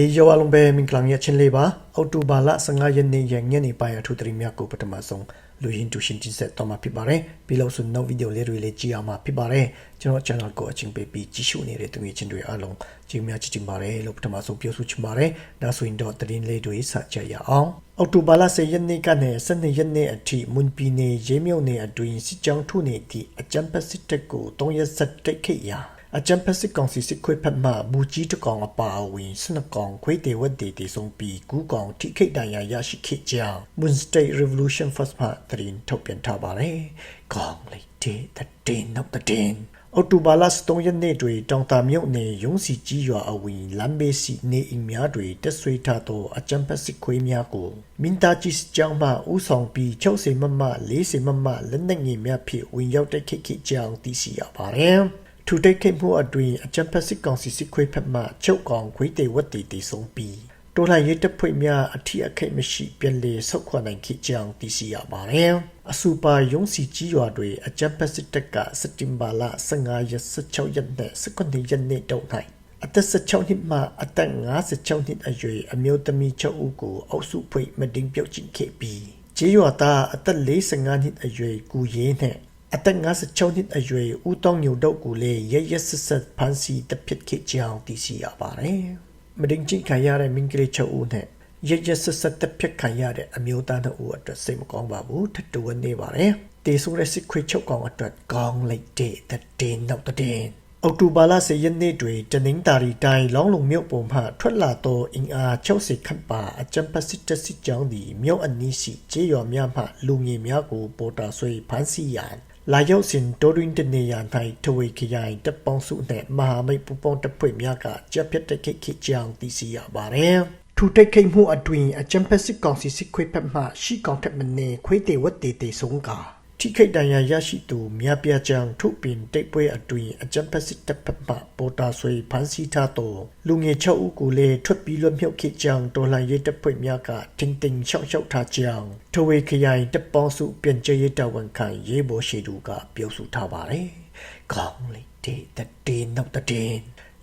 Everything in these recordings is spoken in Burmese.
ဟေးယောအလုံးပဲမင်္ဂလာညချင်းလေးပါအောက်တိုဘာလ15ရက်နေ့ရက်ညနေပိုင်းအထူးသတင်းများကိုပထမဆုံးလူရင်းတူရှင်တင်ဆက်တော့မှာဖြစ်ပါတယ်ပြီးလို့ဆိုနောက်ဗီဒီယိုလေးတွေလေးကြည့်အောင်မှာဖြစ်ပါတယ်ကျွန်တော် channel ကိုအချင်းပေးပြီးကြည့်ရှုနေတဲ့သူငယ်ချင်းတွေအားလုံးကြည့်များကြည့်ကြပါတယ်လို့ပထမဆုံးပြောဆိုချင်ပါတယ်ဒါဆိုရင်တော့သတင်းလေးတွေစကြရအောင်အောက်တိုဘာလ10ရက်နေ့ကနေ12ရက်နေ့အထိမွန်ပြည်နယ်ရဲမြို့နယ်အတွင်းစစ်ကြောင်းထုနေသည့်အကြမ်းဖက်စစ်တပ်ကို3ရက်ဆက်တိုက်ခိတ်ရာ အကြံဖက်စစ်ကောင်စီစစ်ခွေဖက်မှမူကြီးတကောင်အပါအဝင်စနကောင်ခွေးတေဝတ်တေတေဆုံးပြီးကူးကောင်ထိခိတ်တန်ရာရရှိခဲ့ကြောင်း Moon State Revolution First မှသတင်းထုတ်ပြန်ထားပါတယ်။ကောင်းလိုက်တဲ့တဲ့နောက်တဲ့အော်တိုဘာလ3ရက်နေ့တွင်တောင်တာမြုပ်နယ်ရုံးစီကြီးရွာအဝင်လမ်းဘေးစီနေအိမ်များတွင်တက်ဆွေးထားသောအကြံဖက်စစ်ခွေးများကိုမင်တာကြီးကျောင်းမှဥဆောင်ပြီး60မမ40မမလက်နက်ငယ်များဖြင့်ဝင်ရောက်တိုက်ခိုက်ခဲ့ကြောင်းသိရှိရပါတယ်။ ထူတိတ်ခိတ်မှုအတွင်အကြံဖက်စစ်ကောင်စီစစ်ခွေးဖက်မှချုပ်ကောင်ခွေးတေဝတ်တီတီဆုံးပြီးတိုးလိုက်ရတပ်ဖွဲ့များအထီးအခိတ်မရှိပြန်လေဆုတ်ခွာနိုင်ခဲ့ကြောင်းသိရှိရပါတယ်။အစူပါရုံးစီကြီးရွာတွေအကြံဖက်စစ်တပ်ကစက်တင်ဘာလ15ရက်16ရက်နဲ့19ရက်နေ့တုန်း၌အသက်16နှစ်မှအသက်56နှစ်အရွယ်အမျိုးသမီး6ဦးကိုအုပ်စုဖွဲ့မတင်ပြုတ်ကျင်ခဲ့ပြီးကျေးရွာသားအသက်45နှစ်အရွယ်ကူရေးနဲ့ အသက်56နှစ်အရွယ်ဦးတောင်းညိုတော့ကိုလည်းရရဆက်ဆက်ဖန်စီတပစ်ခေကြောင်သိရှိရပါတယ်။မဒင်းချင်းခံရတဲ့မင်္ဂလိချုပ်ဦးနဲ့ရရဆက်ဆက်တပစ်ခံရတဲ့အမျိုးသားတို့ဦးအတွက်စိတ်မကောင်းပါဘူးထတူဝနေပါတယ်။တေဆိုးတဲ့စစ်ခွေချုပ်ကောင်အတွက်ကောင်းလိုက်တဲ့တဲ့နောက်တဲ့အောက်တိုဘာလ10ရက်နေ့တွင်တနင်္သာရီတိုင်းလောင်းလုံမြို့ပုံမှထွက်လာသောအင်အား60ခန့်ပါအကြံပတ်စစ်တပ်စစ်ကြောင်းသည်မြို့အနီးရှိကျေးရွာများမှလူငယ်များကိုပေါ်တာဆွေဖမ်းဆီးရန် လာရောက်စဉ်တိုရင်းတနေရာ၌ထဝေခရိုင်တပ်ပေါင်းစုနှင့်မဟာမိတ်ပူပေါင်းတပ်ဖွဲ့များကကြက်ပြတ်တက်ခိတ်ခိကြောင်းသိရှိရပါသည်။ထူတိတ်ခိတ်မှုအတွင်အကြံဖက်စစ်ကောင်စီစစ်ခွေးဖက်မှရှိကောင်ထက်မနေခွေးတေဝတ်တေတေဆုံးကာ ထိခိတ်တန်ရာရရှိသူများပြားကြောင်ထုတ်ပင်တိတ်ပွဲအတွင်အကြံဖက်စစ်တပ်ဖက်မှပေါ်တာဆွေဖန်စီထားသောလူငယ်6ဦးကိုလည်းထွက်ပြီးလွတ်မြောက်ခဲ့ကြောင်းတော်လှန်ရေးတပ်ဖွဲ့များကတင်းတင်းရှောက်ရှောက်ထားကြောင်းထဝေခရိုင်တပ်ပေါင်းစုပြန်ကျရေးတာဝန်ခံရေးဘော်ရှိသူကပြောဆိုထားပါတယ်။ကောင်းလေတဲ့တဲ့နောက်တဲ့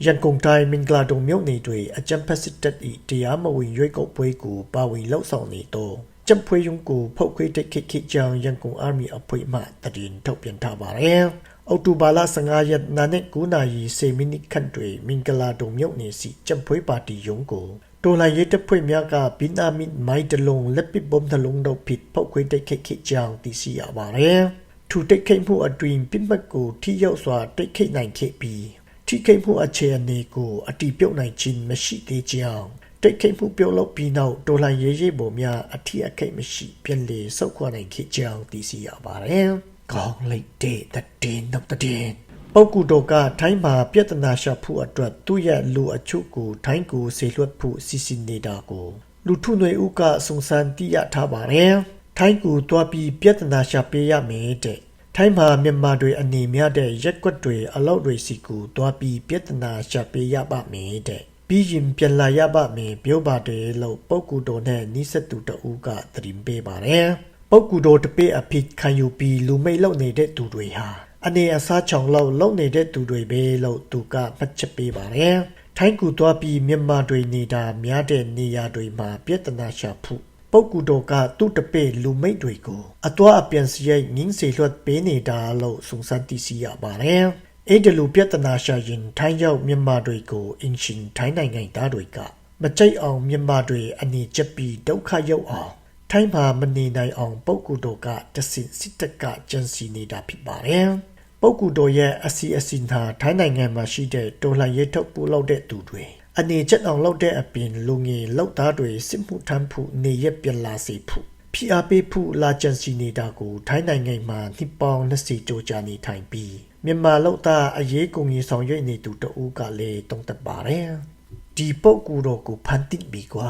ရန်ကုန်တိုင်းမင်္ဂလာတုံမြို့နယ်တွင်အကြံဖက်စစ်တပ်၏တရားမဝင်ရွေးကောက်ပွဲကိုပါဝင်လှုပ်ဆောင်နေသော ကျပ်ဖွဲယုံကိုဖောက်ခွေတက်ခိခိကြောင်ရန်ကုန်အာမီအဖွဲ့မှတရင်ထုတ်ပြန်ထားပါတယ်။အောက်တိုဘာလ15ရက်နာနဲ့9နာရီ10မိနစ်ခန့်တွင်မင်္ဂလာတုံမြို့နယ်စီကျပ်ဖွဲပါတီယုံကိုတော်လိုင်းရဲတပ်ဖွဲ့များကဘင်းနာမစ်မိုက်တလုံးလက်ပစ်ဘုံနှလုံးတို့ဖြစ်ဖောက်ခွေတက်ခိခိကြောင်သိရှိရပါတယ်။ထူတိတ်ခိမှုအတွင်ပြစ်မှတ်ကိုထိရောက်စွာတိတ်ခိနိုင်ခဲ့ပြီးထိခိမှုအခြေအနေကိုအတီးပြုတ်နိုင်ခြင်းမရှိသေးကြောင်း တိတ်ခိတ်မှုပြုတ်လုပ်ပြီးနောက်ဒေါ်လာရေးရေးပုံများအထီးအခိတ်မရှိပြန်လေစုပ်ခွာနိုင်ခဲ့ကြောင်းသိရှိရပါတယ်။ကောင်းလိုက်တဲ့တဲ့နောက်တဲ့ပုဂ္ဂိုလ်တော်ကထိုင်းမှာပြဿနာရှာဖို့အတွက်သူ့ရဲ့လူအချို့ကိုထိုင်းကိုဆေလွတ်ဖို့စီစဉ်နေတာကိုလူထုຫນွေဥကစုံစမ်းသိရထားပါတယ်။ထိုင်းကိုတွားပြီးပြဿနာရှာပေးရမယ်တဲ့။ထိုင်းမှာမြန်မာတွေအနေများတဲ့ရက်ွက်တွေအလောက်တွေစီကိုတွားပြီးပြဿနာရှာပေးရပါမယ်တဲ့။ ပြီးရင်ပြန်လာရပါမယ်ပြောပါတယ်လို့ပုဂ္ဂိုလ်တော်နဲ့နိစတူတဦးကသတင်းပေးပါတယ်ပုဂ္ဂိုလ်တော်တပိအဖြစ်ခံယူပြီးလူမိတ်လုံနေတဲ့သူတွေဟာအနေအစားချောင်လောက်လုံနေတဲ့သူတွေပဲလို့သူကမှတ်ချက်ပေးပါတယ်ထိုင်းကူသွားပြီးမြန်မာတွေနေတာများတဲ့နေရာတွေမှာပြဿနာရှာဖို့ပုဂ္ဂိုလ်တော်ကသူ့တပိလူမိတ်တွေကိုအသွားအပြန်စရိုက်ငင်းစေလွှတ်ပေးနေတာလို့စုံစမ်းသိရှိရပါတယ် အဲ့ဒီလိုပြဿနာရှာရင်ထိုင်းရောက်မြန်မာတွေကိုအင်ရှင်ထိုင်းနိုင်ငံသားတွေကမကြိုက်အောင်မြန်မာတွေအနေကျပ်ပြီးဒုက္ခရောက်အောင်ထိုင်းမှာမနေနိုင်အောင်ပုဂ္ဂိုလ်တော်ကတဆင်စစ်တပ်ကကြံစီနေတာဖြစ်ပါတယ်။ပုဂ္ဂိုလ်တော်ရဲ့အစီအစဉ်ဟာထိုင်းနိုင်ငံမှာရှိတဲ့တော်လှန်ရေးထုတ်ပို့လောက်တဲ့သူတွေအနေကျပ်အောင်လောက်တဲ့အပြင်လူငယ်လောက်သားတွေစစ်မှုထမ်းဖို့နေရပြန်လာစေဖို့ ဖိအားပေးဖို့လာကြံစီနေတာကိုထိုင်းနိုင်ငံမှာနှစ်ပေါင်း20ကျော်ကြာနေထိုင်ပြီးမြန်မာလောက်သားအရေးကုန်ကြီးဆောင်ရွက်နေသူတဦးကလည်းတုံ့တက်ပါတယ်ဒီပုတ်ကူတော့ကိုဖန်တိပြီကွာ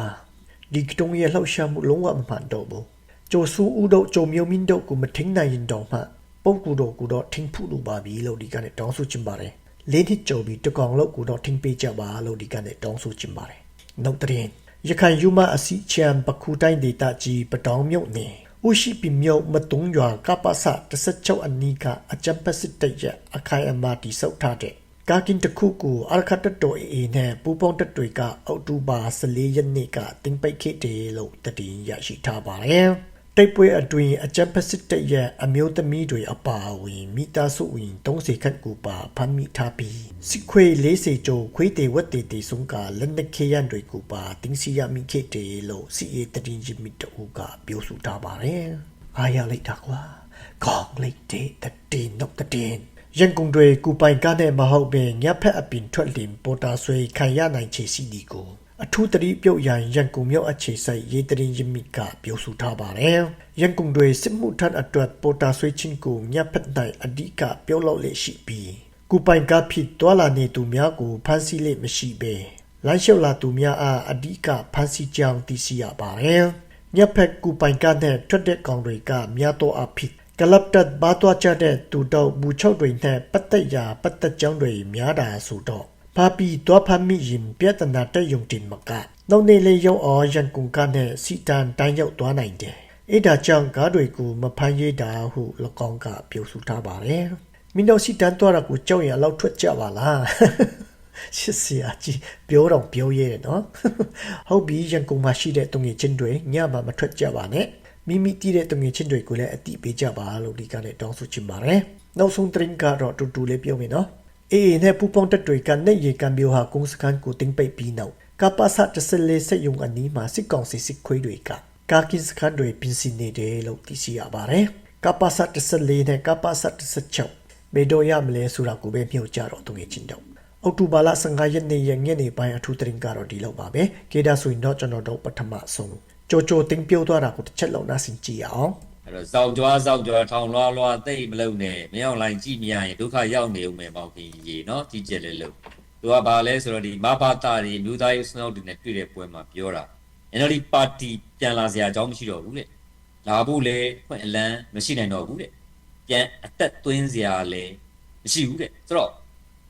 ဒီကတုံးရဲ့လှောက်ရှားမှုလုံးဝမမှန်တော့ဘူးကျိုဆူဦးတို့ကျုံမျိုးမင်းတို့ကိုမထင်းနိုင်ရင်တော့မှပုတ်ကူတော့ကိုတော့ထင်းဖူးလို့ပါပြီလို့ဒီကနေ့တောင်းဆိုချင်ပါတယ်လေးနှစ်ကျော်ပြီးတကောင်လောက်ကိုတော့ထင်းပေးကြပါလို့ဒီကနေ့တောင်းဆိုချင်ပါတယ်နောက်တဲ့ရ ခိုင်ယူမအစီချံပခုတိုင်းဒေသကြီးပတောင်းမြုပ်နေဥရှိပီမြုပ်မတုံးရွာကပ္ပစ16အနီးကအကြံပစစ်တရအခိုင်အမာတိစောက်ထားတဲ့ကာကင်တခုကိုအာခတ်တတော်အေနဲ့ပူပေါင်းတက်တွေကအောက်တိုဘာ14ရက်နေ့ကတင်ပိတ်ခဲ့တယ်လို့တည်င်းရရှိထားပါတယ်။ တိုက်ပွဲအတွင်းအကြမ်းဖက်စစ်တပ်ရဲ့အမျိုးသမီးတွေအပါအဝင်မိသားစုဝင်30ခန့်ကိုပါဖမ်းမိထားပြီးစစ်ခွေ40ကျော်ခွေးတေဝတ်တေတေဆုံးကလက်နက်ခဲယံတွေကိုပါတင်းစီရမိခဲ့တယ်လို့စီအေတည်င်းရမိတူကပြောဆိုထားပါတယ်။အားရလိုက်တာကွာ။ကောင်းလိုက်တဲ့တည်င်းတော့တည်င်းရန်ကုန်တွေကူပိုင်ကားနဲ့မဟုတ်ပင်ညက်ဖက်အပင်ထွက်လင်ပေါ်တာဆွေခံရနိုင်ခြေရှိသည်ကို အထူးတတိပြုတ်ရန်ရန်ကုန်မြို့အခြေစိုက်ရေးတရင်ရမိကပြောဆိုထားပါတယ်။ရန်ကုန်တွေစစ်မှုထမ်းအတွက်ပေါ်တာဆွေချင်းကိုညက်ဖက်နိုင်အဓိကပြောလို့လက်ရှိပြီးကူပိုင်ကားဖြစ်တွာလာနေသူများကိုဖမ်းဆီးလက်မရှိပဲလမ်းလျှောက်လာသူများအားအဓိကဖမ်းဆီးကြောင်းသိရှိရပါတယ်။ညက်ဖက်ကူပိုင်ကားနဲ့ထွက်တဲ့ကောင်တွေကများတော့အဖြစ်ကလပ်တက်ဘာတွားချတဲ့သူတော့ဘူချောက်တွေနဲ့ပတ်သက်ရာပတ်သက်ကြောင်းတွေများတာဆိုတော့ ဖာပီတော့ဖမ်းမိရင်ပြဿနာတက်ယုံတင်မကနောက်နေလေရောက်အောင်ရန်ကုန်ကနဲ့စီတန်တိုင်းရောက်သွားနိုင်တယ်အဲ့ဒါကြောင့်ကားတွေကိုမဖမ်းရတာဟု၎င်းကပြောဆိုထားပါတယ်မင်းတို့စီတန်တော့ကိုကြောက်ရအောင်ထွက်ကြပါလားရှစ်စရာကြီးပြောတော့ပြောရဲတယ်နော်ဟုတ်ပြီရန်ကုန်မှာရှိတဲ့တုံငယ်ချင်းတွေညမှာမထွက်ကြပါနဲ့မိမိတည်တဲ့တုံငယ်ချင်းတွေကိုလည်းအတိပေးကြပါလို့ဒီကနေ့တောင်းဆိုချင်ပါတယ်နောက်ဆုံးသတင်းကတော့တူတူလေးပြောမယ်နော် အေးနဲ့ပူပေါင်းတက်တွေကနေရေကံမျိုးဟာကုန်းစခန်းကိုတင်ပိတ်ပြီးနောက်ကပ္ပစတစလေးစက်ယုံအနီးမှာစစ်ကောင်စီစစ်ခွေးတွေကကာကင်စခန်းတွေပြင်ဆင်နေတယ်လို့သိရှိရပါတယ်ကပ္ပစတစလေးနဲ့ကပ္ပစတစချောင်းဘယ်တော့ရမလဲဆိုတာကိုပဲမြှုပ်ကြတော့တုံငယ်ချင်းတော့အောက်တိုဘာလ15ရက်နေ့ရက်ညနေပိုင်းအထူးသတင်းကတော့ဒီလောက်ပါပဲ။ကေဒါဆိုရင်တော့ကျွန်တော်တို့ပထမဆုံးကြိုကြိုတင်ပြသွားတာကိုတစ်ချက်လောက်နားဆင်ကြည့်အောင် အဲ့တော့စောက်ကြွားစောက်ကြွားထောင်လွှားလွှားသိမ့်မလုံးနဲ့မရောက်လိုက်ကြည့်မရရင်ဒုက္ခရောက်နေဦးမယ်ပေါ့ခင်ကြီးနော်ကြည့်ကြလေလို့သူကဘာလဲဆိုတော့ဒီမဘာတာတွေမြို့သားရေးစနောက်တွေနဲ့တွေ့တဲ့ပွဲမှာပြောတာ NLD ပါတီပြန်လာစရာအကြောင်းမရှိတော့ဘူးတဲ့လာဖို့လည်းခွင့်အလန်းမရှိနိုင်တော့ဘူးတဲ့ပြန်အသက်သွင်းစရာလည်းမရှိဘူးတဲ့ဆိုတော့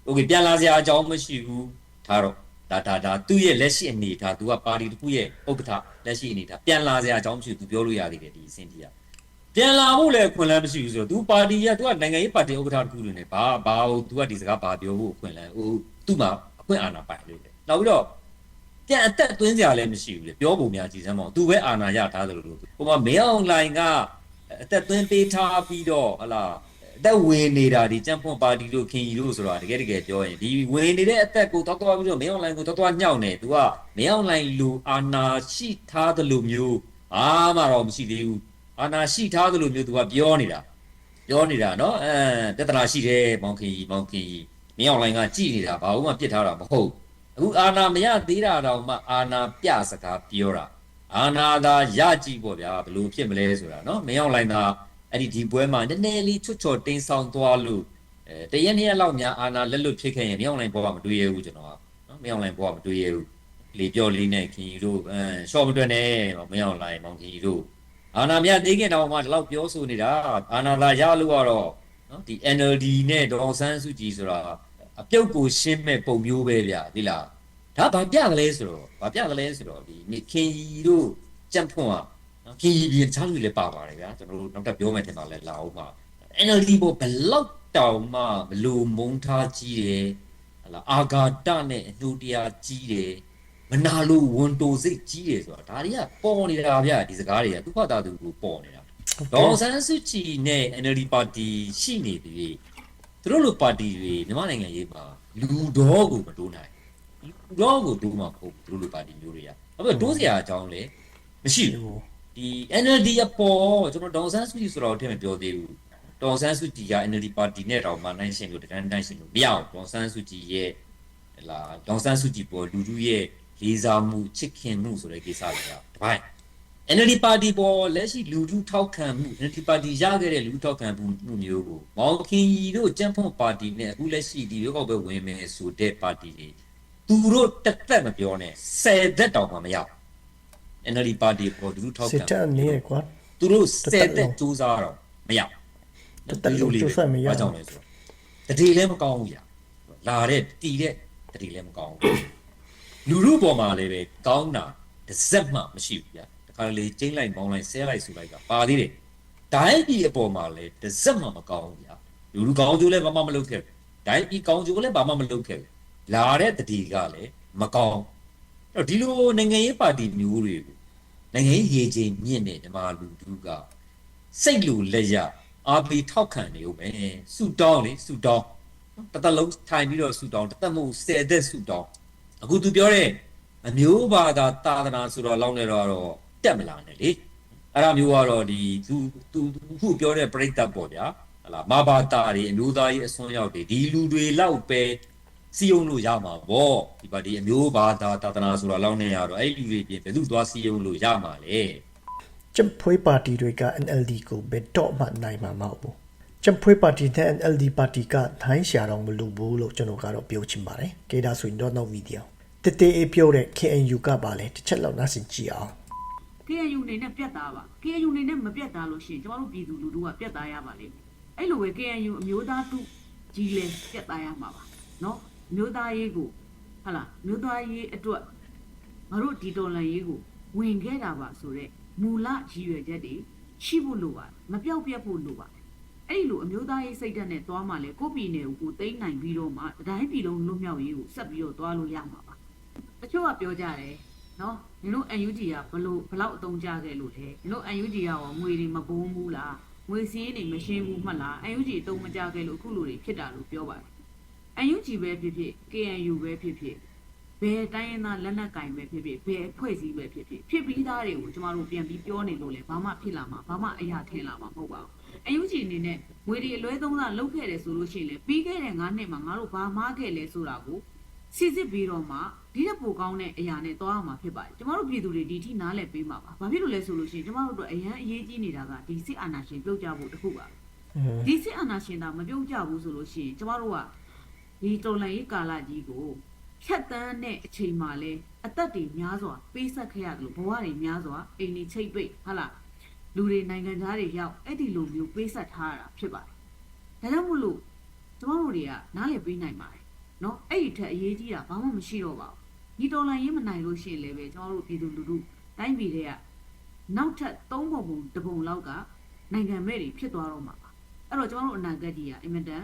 okay ပြန်လာစရာအကြောင်းမရှိဘူးဒါတော့ဒါဒါဒါသူ့ရဲ့လက်ရှိအနေထားသူကပါတီတစ်ခုရဲ့ဥက္ကဋ္ဌလက်ရှိအနေထားပြန်လာစရာအကြောင်းမရှိဘူးသူပြောလို့ရသေးတယ်ဒီအစင်တီးက ပြန်လာဖို့လည်းခွင့်လန်းမရှိဘူးဆိုတော့သူပါတီကသူကနိုင်ငံရေးပါတီဥက္ကဋ္ဌတစ်ခုတွေနဲ့ဘာဘာဟိုသူကဒီစကားဘာပြောဖို့ခွင့်လန်းဟိုသူ့မှာအခွင့်အာဏာပိုင်လို့လေနောက်ပြီးတော့ပြန်အသက်သွင်းစရာလည်းမရှိဘူးလေပြောပုံများကြည်စမ်းမအောင်သူပဲအာဏာရထားတယ်လို့ဟိုမှာမင်းအောင်လိုင်ကအသက်သွင်းပေးထားပြီးတော့ဟလာအသက်ဝင်နေတာဒီကြံ့ဖွန်ပါတီတို့ခင်ကြီးတို့ဆိုတာတကယ်တကယ်ပြောရင်ဒီဝင်နေတဲ့အသက်ကိုတောက်တော့ပြီးတော့မင်းအွန်လိုင်းကိုတောက်တော့ညှောက်နေသူကမင်းအွန်လိုင်းလူအာနာရှိထားသလိုမျိုးအားမတော့မရှိသေးဘူး အာနာရှိထားသလိုမျိုးသူကပြောနေတာပြောနေတာနော်အဲပြဿနာရှိတယ်မောင်ခင်ကြီးမောင်ခင်ကြီးမင်းအောင်လိုင်းကကြည်နေတာဘာမှပြစ်ထားတာမဟုတ်အခုအာနာမရသေးတာတော့မှအာနာပြစကားပြောတာအာနာသာရကြည့်ပေါ့ဗျာဘလို့ဖြစ်မလဲဆိုတာနော်မင်းအောင်လိုင်းသာအဲ့ဒီဒီပွဲမှာနည်းနည်းလေးချွတ်ချော်တင်းဆောင်သွားလို့အဲတရက်နှစ်ရက်လောက်များအာနာလက်လွတ်ဖြစ်ခဲ့ရင်မင်းအောင်လိုင်းဘောကမတွေ့ရဘူးကျွန်တော်ကနော်မင်းအောင်လိုင်းဘောကမတွေ့ရဘူးလေပြောလေးနဲ့ခင်ကြီးတို့အဲရှော့မတွေ့နဲ့မင်းအောင်လိုင်းမောင်ခင်ကြီးတို့ အာနာမြတ်သေးခင်တော့မှဒီလောက်ပြောဆိုနေတာအာနာလာရလို့ကတော့နော်ဒီ NLD နဲ့ဒေါအောင်ဆန်းစုကြည်ဆိုတာအပြုတ်ကိုရှင်းမဲ့ပုံမျိုးပဲဗျဒီလားဒါဘာပြကလေးဆိုတော့ဘာပြကလေးဆိုတော့ဒီခင်ကြီးတို့ကြံ့ဖွန်ကနော်ခင်ကြီးပြင်ချားလူလည်းပါပါတယ်ဗျာကျွန်တော်တို့နောက်ထပ်ပြောမယ်ထင်ပါလဲလာအောင်ပါ NLD ဘောဘလောက်တောင်မှဘလို့မုံထားကြီးတယ်ဟလာအာဂါတနဲ့အနှူတရားကြီးတယ်မ နာလို့ဝန်တိုစိတ်ကြီးတယ်ဆိုတာဒါတွေကပေါ်နေတာဗျာဒီစကားတွေကသူ့ဖတ်တာသူကိုပေါ်နေတာဒေါအောင်ဆန်းစုကြည်နဲ့ NLD ပါတီရှိနေပြီသူတို့လိုပါတီတွေမြန်မာနိုင်ငံရေးမှာလူတော်ကိုမတိုးနိုင်လူတော်ကိုတိုးမှာမဟုတ်ဘူးသူတို့လိုပါတီမျိုးတွေကအဲ့တော့တိုးစရာအကြောင်းလည်းမရှိဘူးဒီ NLD အပေါ်ကျွန်တော်ဒေါန်ဆန်းစုကြည်ဆိုတော့အထင်မပြောသေးဘူးဒေါန်ဆန်းစုကြည်က NLD ပါတီနဲ့တောင်မှနိုင်ရှင်လို့တန်းတန်းရှင်လို့မရအောင်ဒေါန်ဆန်းစုကြည်ရဲ့ဟလာဒေါန်ဆန်းစုကြည်ပေါ်လူလူရဲ့ လေးစားမှုချစ်ခင်မှုဆိုတဲ့ကိစ္စတွေကတပိုင်း NLD ပါတီပေါ်လက်ရှိလူထုထောက်ခံမှု NLD ပါတီရခဲ့တဲ့လူထုထောက်ခံမှုမျိုးကိုမောင်ခင်ကြီးတို့ကြံ့ဖွံ့ပါတီနဲ့အခုလက်ရှိဒီရွေးကောက်ပွဲဝင်မယ်ဆိုတဲ့ပါတီတွေသူတို့တက်တက်မပြောနဲ့၁၀သက်တောင်မှမရဘူး NLD ပါတီပေါ်လူထုထောက်စစ်ခံတပ်အနေနဲ့ကွာသူတို့စတစ်က်သက်လုံးတဲ့စူးစားတော့မရဘူးတစ်သက်လုံးကြိုးစားမရဘူးဘာကြောင့်လဲဆိုတော့တတိလည်းမကောင်းဘူးညာလာတဲ့တီတဲ့တတိလည်းမကောင်းဘူး လူလူပေါ်မှာလည်းပဲကောင်းတာတစ်စက်မှမရှိဘူးညာတခါလေကျင်းလိုက်ပေါင်းလိုက်ဆဲလိုက်ဆိုလိုက်ကပါသေးတယ်ဒိုင်းဒီအပေါ်မှာလည်းတစ်စက်မှမကောင်းဘူးညာလူလူကောင်းကျိုးလည်းဘာမှမလုပ်ခဲ့ဘူးဒါဒီကောင်းကျိုးလည်းဘာမှမလုပ်ခဲ့ဘူးလာတဲ့တတိကလည်းမကောင်းအဲ့တော့ဒီလိုနိုင်ငံရေးပါတီမျိုးတွေကိုနိုင်ငံရေးရေချိန်မြင့်တဲ့မြန်မာလူထုကစိတ်လူလက်ရအားပေးထောက်ခံနေဦးမယ်ဆူတောင်းလေဆူတောင်းတစ်သက်လုံးထိုင်ပြီးတော့ဆူတောင်းတစ်သက်မဟုတ်ဆယ်သက်ဆူတောင်း အခုသူပြောတဲ့အမျိုးဘာသာသာသနာဆိုတော့လောက်နေတော့တော့တက်မလာနဲ့လေအဲ့ဒါမျိုးကတော့ဒီသူသူခုပြောတဲ့ပြိတ္တပေါ့ဗျာဟလာမဘာတာတွေအမျိုးသားရေးအစွန်းရောက်တွေဒီလူတွေလောက်ပဲစီယုံလို့ရမှာပေါ့ဒီပါဒီအမျိုးဘာသာသာသနာဆိုတော့လောက်နေရတော့အဲ့ဒီလူတွေပြင်ဘယ်သူသွားစီယုံလို့ရမှာလဲကျမ်ဖွေးပါတီတွေက NLD ကိုဘယ်တော့မှနိုင်မှာမဟုတ်ဘူးကျမ်ဖွေးပါတီနဲ့ NLD ပါတီကထိုင်းရှာတော့မလို့ဘူးလို့ကျွန်တော်ကတော့ပြောချင်ပါတယ်ကေဒါဆိုရင်တော့နောက်ဗီဒီယို တတေးပြောတဲ့ KNU ကပါလေတစ်ချက်လောက်နားဆင်ကြည့်အောင် KNU အနေနဲ့ပြတ်သားပါ KNU အနေနဲ့မပြတ်သားလို့ရှိရင်ကျမတို့ပြည်သူလူထုကပြတ်သားရပါလိမ့်မယ်အဲ့လိုပဲ KNU အမျိုးသားထုကြီးလဲပြတ်သားရမှာပါเนาะအမျိုးသားရေးကိုဟာလားအမျိုးသားရေးအတွက်ငါတို့ဒီတော်လန်ရေးကိုဝင်ခဲ့တာပါဆိုတော့မူလရည်ရွယ်ချက်တွေရှိဖို့လိုပါတယ်မပြောက်ပြတ်ဖို့လိုပါတယ်အဲ့ဒီလိုအမျိုးသားရေးစိတ်ဓာတ်နဲ့သွားမှလဲကိုယ့်ပြည်နယ်ကိုကိုသိမ်းနိုင်ပြီးတော့မှတတိုင်းပြည်လုံးလွတ်မြောက်ရေးကိုဆက်ပြီးတော့သွားလို့ရမှာပါ တချို့ကပြောကြတယ်နော်ညီတို့ UNG ကဘလို့ဘလောက်အသုံးချခဲ့လို့လဲညီတို့ UNG ကရောငွေတွေမပုံးဘူးလားငွေစည်းတွေမရှင်းဘူးမှတ်လား UNG အသုံးမချခဲ့လို့အခုလိုတွေဖြစ်တာလို့ပြောပါတယ် UNG ပဲဖြစ်ဖြစ် KNU ပဲဖြစ်ဖြစ်ဘယ်တိုင်းရင်းသားလက်နက်ကင်ပဲဖြစ်ဖြစ်ဘယ်အဖွဲ့အစည်းပဲဖြစ်ဖြစ်ဖြစ်ပြီးသားတွေကိုကျမတို့ပြန်ပြီးပြောနေလို့လေဘာမှဖြစ်လာမှာဘာမှအရာထင်လာမှာမဟုတ်ပါဘူး UNG အနေနဲ့ငွေတွေအလွဲသုံးစားလုပ်ခဲ့တယ်ဆိုလို့ရှိရင်လေပြီးခဲ့တဲ့9နှစ်မှာငါတို့ဘာမှားခဲ့လဲဆိုတာကို စစ်စစ်ပြီးတော့မှဒီတဲ့ပိုကောင်းတဲ့အရာနဲ့သွားအောင်မှာဖြစ်ပါတယ်ကျမတို့ပြည်သူတွေဒီထိနားလည်ပေးမှာပါဘာဖြစ်လို့လဲဆိုလို့ရှိရင်ကျမတို့တို့အရန်အရေးကြီးနေတာကဒီစစ်အာဏာရှင်ပြုတ်ကြဖို့တခုပါဒီစစ်အာဏာရှင်တာမပြုတ်ကြဘူးဆိုလို့ရှိရင်ကျမတို့ကဒီတော်လှန်ရေးကာလကြီးကိုဖြတ်တန်းတဲ့အချိန်မှလဲအသက်တွေများစွာပေးဆက်ခဲ့ရတယ်လို့ဘဝတွေများစွာအိမ်တွေချိတ်ပိတ်ဟာလားလူတွေနိုင်ငံသားတွေရောက်အဲ့ဒီလိုမျိုးပေးဆက်ထားရတာဖြစ်ပါတယ်ဒါကြောင့်မို့လို့ကျမတို့တွေကနားလည်ပေးနိုင်ပါတယ် နော်အဲ့ဒီထက်အရေးကြီးတာဘာမှမရှိတော့ပါဘူးဒီတော်လိုင်းရေးမနိုင်လို့ရှိရင်လည်းပဲကျွန်တော်တို့ပြည်သူလူထုတိုင်းပြည်တွေကနောက်ထပ်သုံးပုံပုံတစ်ပုံလောက်ကနိုင်ငံမဲ့တွေဖြစ်သွားတော့မှာပါအဲ့တော့ကျွန်တော်တို့အနာဂတ်ကြီးကအင်မတန်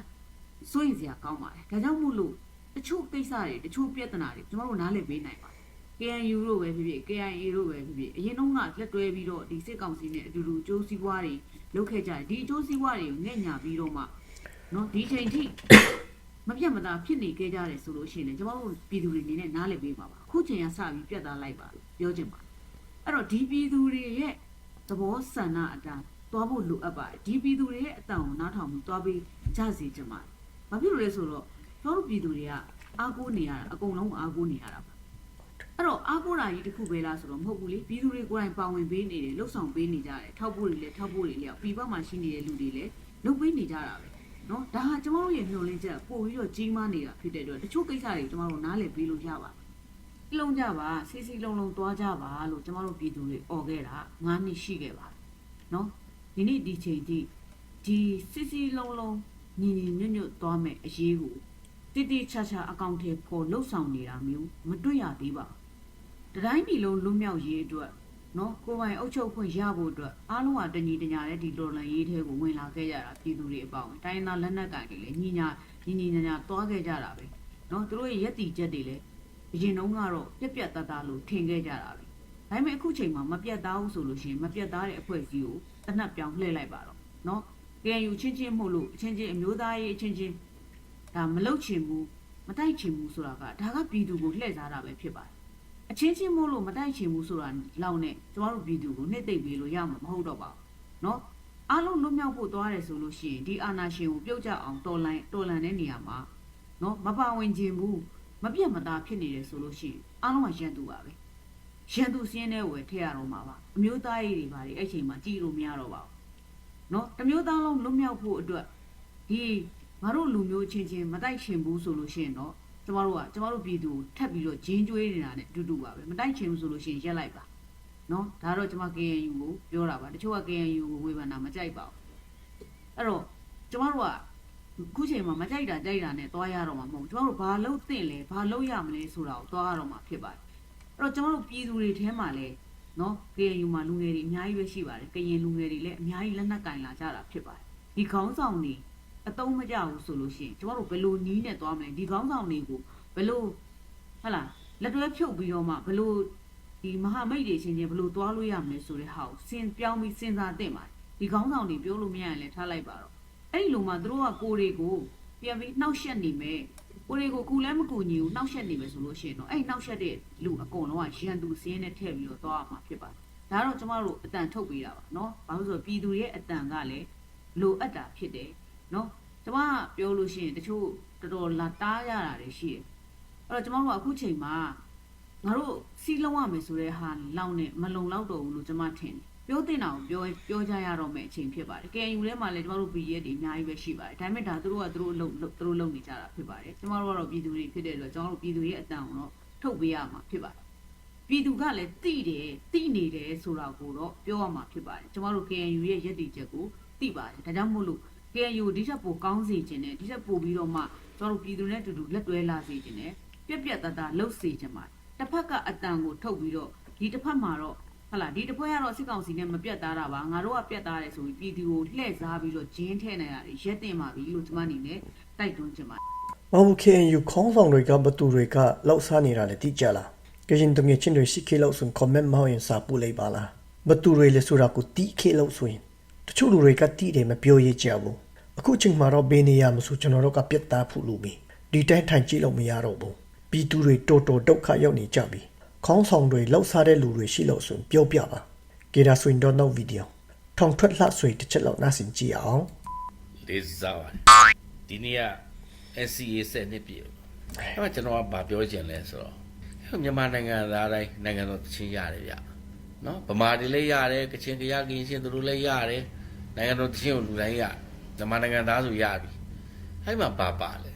စိုးရိမ်စရာကောင်းပါတယ်ဒါကြောင့်မို့လို့တချို့ကိစ္စတွေတချို့ပြဿနာတွေကျွန်တော်တို့နားလည်ပေးနိုင်ပါတယ် KNU တို့ပဲဖြစ်ဖြစ် KIA တို့ပဲဖြစ်ဖြစ်အရင်တုန်းကလက်တွဲပြီးတော့ဒီစစ်ကောင်စီနဲ့အတူတူအကျိုးစီးပွားတွေလုပ်ခဲ့ကြတယ်ဒီအကျိုးစီးပွားတွေကိုငဲ့ညာပြီးတော့မှနော်ဒီချိန်ထိ မပြတ်မသားဖြစ်နေခဲ့ကြတယ်ဆိုလို့ရှိရင်လည်းကျွန်တော်တို့ပြည်သူတွေအနေနဲ့နားလည်ပေးပါပါအခုချိန်ကစပြီးပြတ်သားလိုက်ပါလို့ပြောချင်ပါတယ်အဲ့တော့ဒီပြည်သူတွေရဲ့သဘောဆန္ဒအတိုင်းသွားဖို့လိုအပ်ပါတယ်ဒီပြည်သူတွေရဲ့အတန်ကိုနားထောင်ပြီးသွားပြီးကြစီချင်ပါတယ်ဘာဖြစ်လို့လဲဆိုတော့ကျွန်တော်တို့ပြည်သူတွေကအားကိုးနေရတာအကုန်လုံးအားကိုးနေရတာပါအဲ့တော့အားကိုးတာကြီးတစ်ခုပဲလားဆိုတော့မဟုတ်ဘူးလေပြည်သူတွေကိုယ်တိုင်ပါဝင်ပေးနေတယ်လှုပ်ဆောင်ပေးနေကြတယ်ထောက်ဖို့တွေလည်းထောက်ဖို့တွေလည်းပြည်ပမှာရှိနေတဲ့လူတွေလည်းလုပ်ပေးနေကြတာပဲ နော်ဒါဟာကျမတို့ရဲ့မျှော်လင့်ချက်ပို့ပြီးတော့ကြီးမားနေတာဖြစ်တဲ့အတွက်တချို့ကိစ္စတွေကျမတို့နားလည်ပေးလို့ရပါတယ်။လုံးကြပါစီစီလုံးလုံးသွားကြပါလို့ကျမတို့ပြည်သူတွေអော်ခဲ့တာ9နှစ်ရှိခဲ့ပါတယ်။နော်ဒီနေ့ဒီချိန်ထိဒီစီစီလုံးလုံးညီညီညွတ်ညွတ်သွားမယ်အရေးကိုတိတိကျကျအကောင့်ထဲပေါ်လှုပ်ဆောင်နေတာမျိုးမတွေ့ရသေးပါဘူး။တတိုင်းပြည်လုံးလွတ်မြောက်ရေးအတွက် နော်ကိုယ်ပိုင်အုပ်ချုပ်ခွင့်ရဖို့အတွက်အားလုံးကတညီတညာတဲ့ဒီဒေါ်လာရေးထဲကိုဝင်လာခဲ့ကြတာပြည်သူတွေအပေါင်းတိုင်းရင်းသားလက်နက်ကိုင်တွေလည်းညီညာညီညီညာညာသွားခဲ့ကြတာပဲနော်သူတို့ရဲ့ရက်တီချက်တွေလည်းအရင်တုန်းကတော့ပြက်ပြက်တသားလို့ထင်ခဲ့ကြတာပဲဒါပေမဲ့အခုချိန်မှာမပြတ်သားဘူးဆိုလို့ရှိရင်မပြတ်သားတဲ့အဖွဲ့အစည်းကိုတနက်ပြောင်းလှည့်လိုက်ပါတော့နော် KNU ချင်းချင်းမှုလို့အချင်းချင်းအမျိုးသားရေးအချင်းချင်းဒါမလုတ်ချင်ဘူးမတိုက်ချင်ဘူးဆိုတာကဒါကပြည်သူကိုလှည့်စားတာပဲဖြစ်ပါတယ် အချင်းချင်းမို့လို့မတိုက်ချင်ဘူးဆိုတာလောက်နဲ့ကျမတို့ပြည်သူကိုနှစ်သိမ့်ပေးလို့ရမှာမဟုတ်တော့ပါဘူးเนาะအားလုံးလွတ်မြောက်ဖို့သွားတယ်ဆိုလို့ရှိရင်ဒီအာဏာရှင်ကိုပြုတ်ကျအောင်တော်လိုင်းတော်လန်တဲ့နေရာမှာเนาะမပါဝင်ခြင်းဘူးမပြတ်မသားဖြစ်နေတယ်ဆိုလို့ရှိရင်အားလုံးကရန်သူပါပဲရန်သူစင်းတဲ့ဝယ်ထည့်ရတော့မှာပါအမျိုးသားရေးတွေပါလေအဲ့ချိန်မှာကြည်လို့မရတော့ပါဘူးเนาะတစ်မျိုးသားလုံးလွတ်မြောက်ဖို့အတွက်ဒီငါတို့လူမျိုးချင်းချင်းမတိုက်ချင်ဘူးဆိုလို့ရှိရင်တော့ ကျမတို့ကကျမတို့ပြည်သူကိုထပ်ပြီးတော့ဂျင်းကျွေးနေတာနဲ့အတူတူပါပဲမတိုက်ချင်ဘူးဆိုလို့ရှိရင်ရက်လိုက်ပါနော်ဒါတော့ကျမ KNU ကိုပြောတာပါတချို့က KNU ကိုဝေဖန်တာမကြိုက်ပါဘူးအဲ့တော့ကျမတို့ကခုချိန်မှာမကြိုက်တာကြိုက်တာနဲ့သွားရတော့မှာမဟုတ်ဘူးကျမတို့ဘာလုပ်သင့်လဲဘာလုပ်ရမလဲဆိုတာကိုသွားရတော့မှာဖြစ်ပါတယ်အဲ့တော့ကျမတို့ပြည်သူတွေထဲမှာလဲနော် KNU မှာလူငယ်တွေအများကြီးပဲရှိပါတယ်ကရင်လူငယ်တွေလည်းအများကြီးလက်နက်ကင်လာကြတာဖြစ်ပါတယ်ဒီခေါင်းဆောင်တွေ အတုံးမကြဘူးဆိုလို့ရှိရင်ကျမတို့ဘယ်လိုနီးနဲ့သွားမလဲဒီကောင်းဆောင်တွေကိုဘယ်လိုဟဟလားလက်တွဲဖြုတ်ပြီးတော့မှဘယ်လိုဒီမဟာမိတ်တွေချင်းချင်းဘယ်လိုသွားလို့ရမလဲဆိုတဲ့ဟာကိုစဉ်ပြောင်းပြီးစဉ်းစားသင့်ပါတယ်ဒီကောင်းဆောင်တွေပြောလို့မရရင်လည်းထားလိုက်ပါတော့အဲ့ဒီလိုမှသူတို့ကကိုယ်တွေကိုပြန်ပြီးနှောက်ယှက်နေမယ်ကိုယ်တွေကိုကူလည်းမကူညီဘူးနှောက်ယှက်နေမယ်ဆိုလို့ရှိရင်တော့အဲ့ဒီနှောက်ယှက်တဲ့လူအကုန်လုံးကရန်သူစင်းနဲ့ထည့်ပြီးတော့သွားရမှာဖြစ်ပါတယ်ဒါတော့ကျမတို့အတန်ထုတ်ပေးတာပါเนาะဘာလို့လဲဆိုတော့ပြည်သူရဲ့အတန်ကလည်းလိုအပ်တာဖြစ်တယ် နော်ကျမပြောလို့ရှိရင်တချို့တော်တော်လာတားရတာတွေရှိတယ်အဲ့တော့ကျမတို့ကအခုချိန်မှာငါတို့စီးလုံးရမယ်ဆိုတဲ့ဟာလောက်နဲ့မလုံလောက်တော့ဘူးလို့ကျမထင်တယ်ပြောတင်တာကိုပြောပြောကြရတော့မယ့်အချိန်ဖြစ်ပါတယ် KNU ထဲမှာလည်းကျမတို့ BS တွေအများကြီးပဲရှိပါတယ်ဒါပေမဲ့ဒါတို့ကတို့အလုပ်သူတို့လုပ်နေကြတာဖြစ်ပါတယ်ကျမတို့ကတော့ပြည်သူတွေဖြစ်တဲ့အတွက်ကျမတို့ပြည်သူရဲ့အတန်ကိုတော့ထုတ်ပေးရမှာဖြစ်ပါတယ်ပြည်သူကလည်းတိတယ်တိနေတယ်ဆိုတာကိုတော့ပြောရမှာဖြစ်ပါတယ်ကျမတို့ KNU ရဲ့ရည်တည်ချက်ကိုတိပါတယ်ဒါကြောင့်မို့လို့ KNU ဒီချက်ပိုကောင်းစေခြင်းနဲ့ဒီချက်ပိုပြီးတော့မှကျမတို့ပြည်သူနဲ့အတူတူလက်တွဲလာစေခြင်းနဲ့ပြက်ပြက်တသားလှုပ်စေခြင်းပါတယ်။တစ်ဖက်ကအတန်ကိုထုတ်ပြီးတော့ဒီတစ်ဖက်မှာတော့ဟလာဒီတစ်ဖွဲ့ကတော့စစ်ကောင်စီနဲ့မပြတ်သားတာပါငါတို့ကပြတ်သားတယ်ဆိုပြီးပြည်သူကိုလှည့်စားပြီးတော့ဂျင်းထဲနေရတယ်ရက်တင်ပါပြီလို့ကျွန်မအနေနဲ့တိုက်တွန်းချင်ပါတယ်မဟုတ် KNU ခေါင်းဆောင်တွေကဘသူတွေကလောက်စားနေတာလေတိကြလားကရင်တငယ်ချင်းတွေ CK လောက်ဆို comment မဟုတ်ရင်စာပို့လိုက်ပါလားဘသူတွေလဲဆိုတာကိုတီးခေလောက်ဆိုရင် တချို့လူတွေကတီးတယ်မပြောရကြဘူးအခုချိန်မှာတော့ဘေးနေရမဆိုကျွန်တော်တို့ကပြတ်သားဖို့လို့ပြီဒီတိုင်းထိုင်ကြည့်လို့မရတော့ဘူးပြည်သူတွေတော်တော်ဒုက္ခရောက်နေကြပြီခေါင်းဆောင်တွေလောက်စားတဲ့လူတွေရှိလို့ဆိုရင်ပြောပြပါကေဒါဆိုရင်တော့နောက်ဗီဒီယိုထောင်ထွက်လှဆွေတစ်ချက်လောက်နားဆင်ကြည့်အောင်လေးစားပါတယ်ဒီနေ့က SCA ဆက်နှစ်ပြည့်အဲ့မှာကျွန်တော်ကဗာပြောချင်လဲဆိုတော့အဲ့မြန်မာနိုင်ငံသားတိုင်းနိုင်ငံတော်တချင်းရတယ်ဗျနော်ဗမာတွေလည်းရတယ်ကချင်ကရကရင်ရှင်တို့လည်းရတယ် နိုင်ငံတော်တချင်းကိုလူတိုင်းရမြန်မာနိုင်ငံသားဆိုရပြီအဲ့မှာပါပါလဲ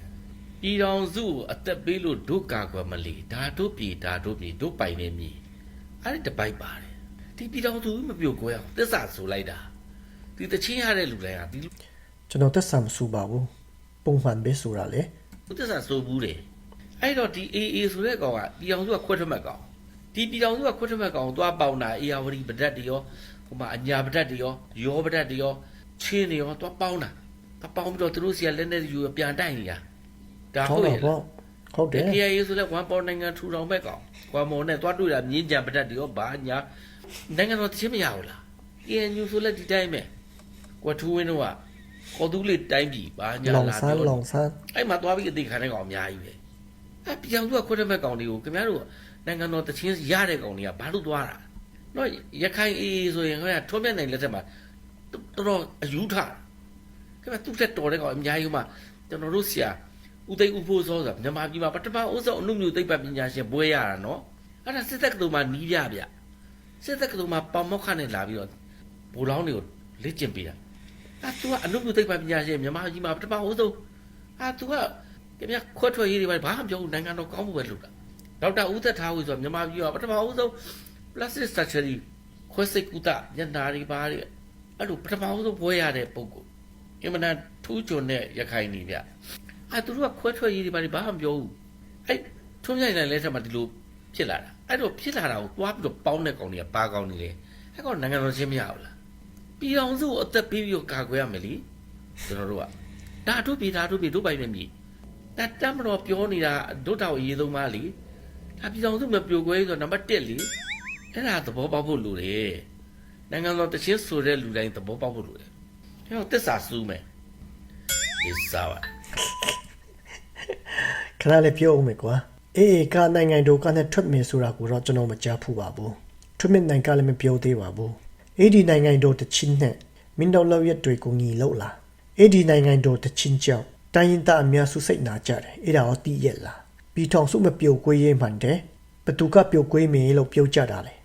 ပြည်တော်စုကိုအသက်ပေးလို့ဒုကာကွယ်မလီဒါတို့ပြည်ဒါတို့ပြည်တို့ပိုင်နေမြည်အဲ့ဒီတပိုက်ပါတယ်ဒီပြည်တော်စုမပြုတ်ကွယ်အောင်သစ္စာဆိုလိုက်တာဒီတချင်းရတဲ့လူတိုင်းဟာဒီကျွန်တော်သက်ဆာမစူပါဘူးပုံမှန်ပဲဆိုတာလေဥစ္စာဆိုဘူးတယ်အဲ့တော့ဒီ AA ဆိုတဲ့ကောင်ကပြည်အောင်စုကခွတ်ထမက်ကောင် ဒီပြည်အောင်စုကခွတ်ထမက်ကောင်ကိုသွားပေါင်တာအေယာဝတီပဒတ်တွေရောဟိုမှာအညာပဒတ်တွေရောရောပဒတ်တွေရောချင်းတွေရောသွားပေါင်းတာသွားပေါင်းပြီးတော့သူတို့စီကလက်နဲ့ယူပြန်တိုက်နေတာဒါဟုဟုတ်တ်တယ်ရဲ့ပေါ့ဟုတ်တယ် KIA ဆိုလဲ1ပေါ်နိုင်ငံထူထောင်ဘက်ကောင်ကွာမော်နဲ့သွားတွေ့တာမြင်းကြံပဒတ်တွေရောဘာညာနိုင်ငံတော်တချင်းမရဘူးလား KNU ဆိုလဲဒီတိုင်းပဲကွာထူးဝင်းတို့ကခေါ်သူလေးတိုင်းပြီဘာညာလောင်လာဆန်းပြောလောင်ဆန်းအဲ့မှာသွားပြီးအသေးခံတဲ့ကောင်အများကြီးပဲအဲ့ပြောင်သူကခွတ်တဲ့မဲ့ကောင်တွေကိုခင်ဗျားတို့ နိုင်ငံတော်တချင်းရတဲ့ကောင်တွေကဘာလို့သွားတာနော်ရခိုင်အေးဆိုရင်ခင်ဗျာထွန်းမြတ်နိုင်လက်ထက်မှာတော်တော်အယူထခင်ဗျာသူ့တက်တော်တဲ့ကောင်အများကြီးမှကျွန်တော်တို့ဆရာဦးသိန်းဦးဖို့စောဆိုတာမြန်မာပြည်မှာပထမဦးဆုံးအမှုမျိုးသိပ္ပံပညာရှင်ဘွဲရတာနော်အဲ့ဒါစစ်တက်ကတူမှာနီးပြဗျစစ်တက်ကတူမှာပေါမောက်ခနဲ့လာပြီးတော့ဘူလောင်းတွေကိုလေ့ကျင့်ပေးတာအဲ့သူကအမှုမျိုးသိပ္ပံပညာရှင်မြန်မာပြည်မှာပထမဦးဆုံးအာသူကခင်ဗျခွတ်ထွက်ရေးတွေပါဘာမှမပြောဘူးနိုင်ငံတော်ကောင်းမှုပဲလုပ်တာ ဒေါက်တာဦးသက်ထားဦးဆိုမြန်မာပြည်ကပထမဦးဆုံး plastic surgery ခွဲစိတ်ကုသညနာတွေပါတွေအဲ့လိုပထမဦးဆုံးဘွဲရတဲ့ပုံကိုအင်မတန်ထူးချွန်တဲ့ရခိုင်နေဗျအဲ့သူတို့ကခွဲထွက်ရေးတွေပါဘာမှမပြောဘူးအဲ့ထုံးမြိုင်နိုင်လဲထက်မှာဒီလိုဖြစ်လာတာအဲ့တော့ဖြစ်လာတာကိုသွားပြီးတော့ပေါင်းတဲ့ကောင်တွေကပါကောင်းနေတယ်အဲ့ကောင်နိုင်ငံတော်ချင်းမရဘူးလားပြည်အောင်စုကိုအသက်ပေးပြီးတော့ကာကွယ်ရမယ်လीကျွန်တော်တို့ကဒါတို့ပြည်ဒါတို့ပြည်တို့ပိုင်နေမြည်ဒါတမ်းမတော်ပြောနေတာဒုတ်တောက်အရေးဆုံးပါလေ ဒါပြည်တော်စုမပြိုကွဲဆိုတော့နံပါတ်1လေအဲ့ဒါသဘောပေါက်ဖို့လိုတယ်နိုင်ငံတော်တချင်းဆိုတဲ့လူတိုင်းသဘောပေါက်ဖို့လိုတယ်အဲ့တော့တစ္ဆာစူးမယ်ဒီစားပါခဏလေးပြောအောင်မယ်ကွာအေးကနိုင်ငံတို့ကနဲ့ထွက်မယ်ဆိုတာကိုတော့ကျွန်တော်မကြားဖူးပါဘူးထွက်မယ်နိုင်ငံကလည်းမပြောသေးပါဘူးအေးဒီနိုင်ငံတို့တချင်းနဲ့မင်းတို့လောက်ရက်တွေကိုညီလို့လားအေးဒီနိုင်ငံတို့တချင်းကြောင့်တိုင်းရင်သားအများစုစိတ်နာကြတယ်အဲ့ဒါရောတီးရက်လား ပြီးထောင်စုမပြုတ်ကွေးရေးမှန်တယ်ဘသူကပြုတ်ကွေးမယ်လို့ပြောကြတာလေ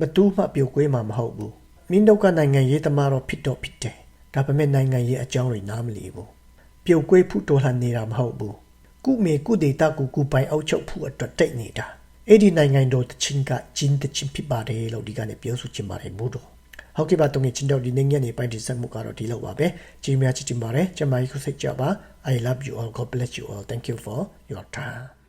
ဘသူမှပြုတ်ကွေးမှာမဟုတ်ဘူးမင်းတို့ကနိုင်ငံရေးသမားတော့ဖြစ်တော့ဖြစ်တယ်ဒါပေမဲ့နိုင်ငံရေးအကြောင်းတွေနားမလည်ဘူးပြုတ်ကွေးဖို့တော်လှန်နေတာမဟုတ်ဘူးကုမေကုဒေတာကိုကုပိုင်အောက်ချုပ်ဖို့အတွက်တိတ်နေတာအဲ့ဒီနိုင်ငံတော်တချင်းကဂျင်းတချင်းဖြစ်ပါတယ်လို့ဒီကနေ့ပြောဆိုချင်ပါတယ်မို့တော့ဟုတ်ကဲ့ပါတုံးချင်းတော့ဒီနေ့ညနေပိုင်းဒီဆက်မှုကတော့ဒီလောက်ပါပဲကြီးများချစ်ချင်ပါတယ်ကျမကြီးခုစိတ်ကြပါ I love you all God bless you all thank you for your time